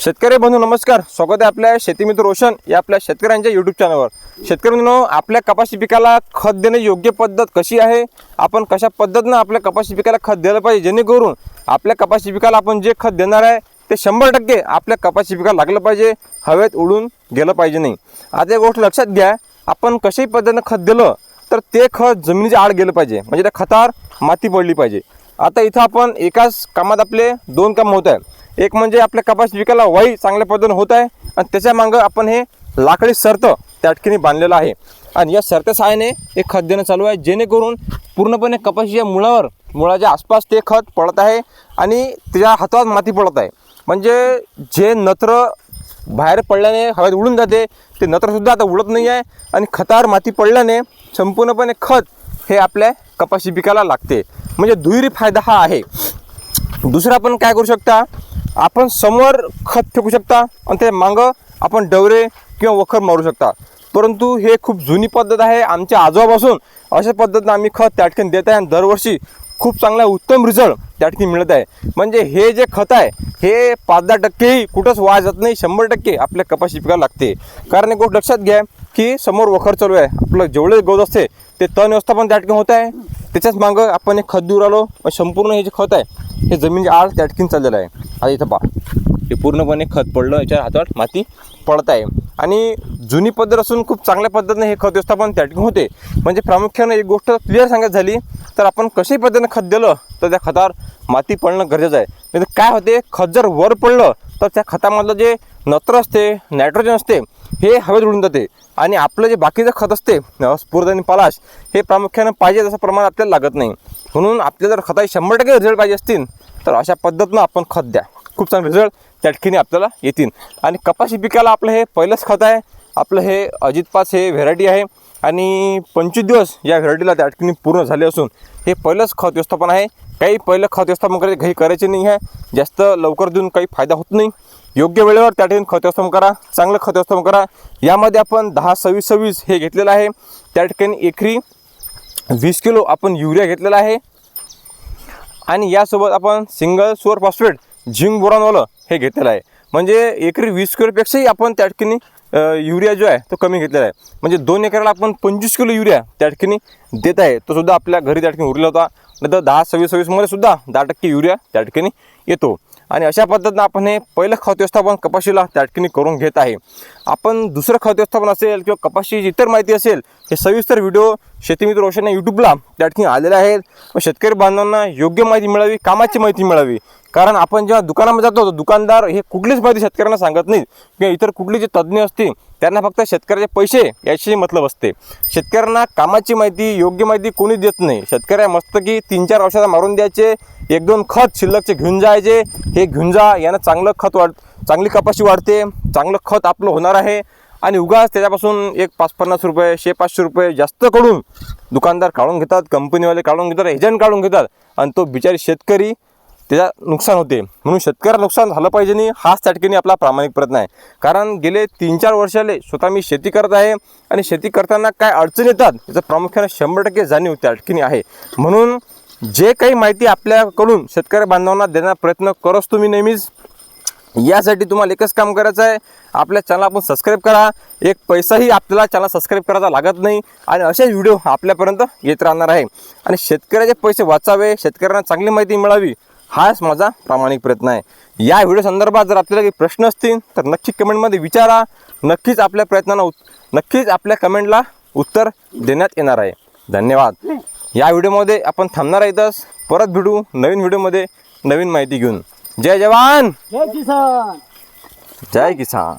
शेतकरी बंधू नमस्कार. स्वागत आहे आपल्या शेतीमित्र रोशन या आपल्या शेतकऱ्यांच्या यूट्यूब चॅनलवर शेतकरी बंधू आपल्या कपाशी पिकाला खत देणे योग्य पद्धत कशी आहे? आपण कशा पद्धतीनं आपल्या कपाशी पिकाला खत द्यायला पाहिजे? जेणेकरून आपल्या कपाशी पिकाला आपण जे खत देणार आहे ते शंभर टक्के आपल्या कपाशी पिकाला लागलं पाहिजे. हवेत उडून गेलं पाहिजे नाही. आता एक गोष्ट लक्षात घ्या आपण कशाही पद्धतीनं खत दिलं तर ते खत जमिनीच्या आड गेलं पाहिजे. म्हणजे त्या खतावर माती पडली पाहिजे. आता इथं आपण एकाच कामात आपले दोन काम होत आहे एक म्हणजे आपल्या कपास पिकाला वाई चांगल्या पद्धतीने होत आहे. आणि त्याच्या मागं आपण हे लाकडी सर्त त्या ठिकाणी बांधलेलं आहे. आणि या सर्त्या सहाय्याने हे खत देणं चालू आहे. जेणेकरून पूर्णपणे कपाशीच्या मुळावर मुळाच्या आसपास ते खत पडत आहे आणि त्याच्या हातावर माती पडत आहे. म्हणजे जे नत्र बाहेर पडल्याने हवेत उडून जाते ते नत्रसुद्धा आता उडत नाही आहे आणि खतावर माती पडल्याने संपूर्णपणे खत हे आपल्या कपाशी पिकाला लागते. म्हणजे दुहेरी फायदा हा आहे. दुसरं आपण काय करू शकता? आपण समोर खत फेकू शकता आणि त्या मागं आपण डवरे किंवा वखर मारू शकता. परंतु हे खूप जुनी पद्धत आहे. आमच्या आजोबापासून अशा पद्धतीनं आम्ही खत त्या ठिकाणी देत आहे आणि दरवर्षी खूप चांगला उत्तम रिझल्ट त्या ठिकाणी मिळत आहे. म्हणजे हे जे खत आहे हे पाच दहा टक्केही कुठंच वाया जात नाही. शंभर टक्के आपल्या कपाशी पिकाला लागते. कारण एक गोष्ट लक्षात घ्या की समोर वखर चालू आहे. आपलं जेवढे गवत असते ते तण व्यवस्थापन त्या ठिकाणी होत आहे. त्याच्याच मागं आपण हे खत देऊ राहिलो. संपूर्ण हे जे खत आहे हे जमिनीच्या आड त्याटकीन चाललेलं आहे. आता इथं पहा. हे पूर्णपणे खत पडलं याच्या हातात माती पडत आहे. आणि जुनी पद्धत असून खूप चांगल्या पद्धतीने हे खत व्यवस्थापन त्याटकीन होते. म्हणजे प्रामुख्यानं एक गोष्ट क्लिअर सांगायची झाली तर आपण कशाही पद्धतीने खत दिलं तर त्या खतावर माती पडणं गरजेचं आहे. नाही तर काय होते खत जर वर पडलं तर त्या खतामधलं जे नत्र असते नायट्रोजन असते हे हवेत उडून जाते. आणि आपलं जे बाकीचं खत असते स्फूर्त आणि पलाश हे प्रामुख्यानं पाहिजे तसं प्रमाण आपल्याला लागत नाही. म्हणून आपल्याला जर खताचे शंभर टक्के रिझल्ट पाहिजे असतील तर अशा पद्धतीनं आपण खत द्या. खूप चांगले रिझल्ट त्या ठिकाणी आपल्याला येतील. आणि कपाशी पिकाला आपलं हे पहिलंच खत आहे. आपलं हे अजितपास हे व्हेरायटी आहे. आणि पंचवीस दिवस या व्हेरायटीला त्या ठिकाणी पूर्ण झाले असून हे पहिलंच खत व्यवस्थापन आहे. काही पहिलं खत व्यवस्थापन करायचे काही करायचे नाही आहे. जास्त लवकर देऊन काही फायदा होत नाही. योग्य वेळेवर त्या ठिकाणी खत व्यवस्थापन करा चांगलं खत व्यवस्थापन करा. यामध्ये आपण दहा सव्वीस सव्वीस हे घेतलेलं आहे. त्या ठिकाणी एकरी वीस किलो आपण युरिया घेतलेला आहे. आणि यासोबत आपण सिंगल सुअर फॉस्फेट झिंग बोरॉनवालं हे घेतलेलं आहे. म्हणजे एकरी वीस किलोपेक्षाही आपण त्या ठिकाणी युरिया जो आहे तो कमी घेतलेला आहे. म्हणजे दोन एकराला आपण पंचवीस किलो युरिया त्या ठिकाणी देत आहे. तो सुद्धा आपल्या घरी त्या ठिकाणी उरला होता. नंतर दहा सव्वीस सव्वीसमध्ये सुद्धा दहा टक्के युरिया त्या ठिकाणी येतो. आणि अशा पद्धतीनं आपण हे पहिलं खत व्यवस्थापन कपाशीला त्या ठिकाणी करून घेत आहे. आपण दुसरं खत व्यवस्थापन असेल किंवा कपाशीची इतर माहिती असेल हे सविस्तर व्हिडिओ शेतीमित्र रोशन या यूट्यूबला त्या ठिकाणी आलेले आहेत व शेतकरी बांधवांना योग्य माहिती मिळावी कामाची माहिती मिळावी कारण आपण जेव्हा दुकानामध्ये जातो दुकानदार हे कुठलीच माहिती शेतकऱ्यांना सांगत नाहीत. किंवा इतर कुठली जे तज्ज्ञ असतील त्यांना फक्त शेतकऱ्याचे पैसे याशी मतलब असते. शेतकऱ्यांना कामाची माहिती योग्य माहिती कोणी देत नाही. शेतकऱ्या मस्त की तीन चार औषधं मारून द्यायचे एक दोन खत शिल्लकचे घेऊन जायचे. हे घेऊन जा यानं चांगलं खत वाढ चांगली कपाशी वाढते चांगलं खत आपलं होणार आहे. आणि उगाच त्याच्यापासून एक पाच पन्नास रुपये शे पाचशे रुपये जास्त करून दुकानदार काढून घेतात कंपनीवाले काढून घेतात एजंट काढून घेतात. आणि तो बिचारी शेतकरी त्याचा नुकसान होते. म्हणून शेतकऱ्याला नुकसान झालं पाहिजे नाही हाच त्या ठिकाणी आपला प्रामाणिक प्रयत्न आहे. कारण गेले तीन चार वर्षाले स्वतः मी शेती करत आहे आणि शेती करताना काय अडचण येतात याचं प्रामुख्याने शंभर टक्के जाणीव त्या ठिकाणी आहे. म्हणून जे काही माहिती आपल्याकडून शेतकरी बांधवांना देण्याचा प्रयत्न करत तुम्ही नेहमीच. यासाठी तुम्हाला एकच काम करायचं आहे आपल्या चॅनल आपण सबस्क्राईब करा. एक पैसाही आपल्याला चॅनल सबस्क्राईब करायचा लागत नाही आणि असेच व्हिडिओ आपल्यापर्यंत येत राहणार आहे. आणि शेतकऱ्याचे पैसे वाचावे शेतकऱ्यांना चांगली माहिती मिळावी हाच माझा प्रामाणिक प्रयत्न आहे. या व्हिडिओ संदर्भात जर आपल्याला काही प्रश्न असतील तर नक्की कमेंटमध्ये विचारा. नक्कीच आपल्या प्रयत्नांना नक्कीच आपल्या कमेंटला उत्तर देण्यात येणार आहे. धन्यवाद. या व्हिडिओमध्ये आपण थांबणार आहेतच परत भेटू नवीन व्हिडिओमध्ये नवीन माहिती घेऊन. जय जवान! जय किसान! जय किसान!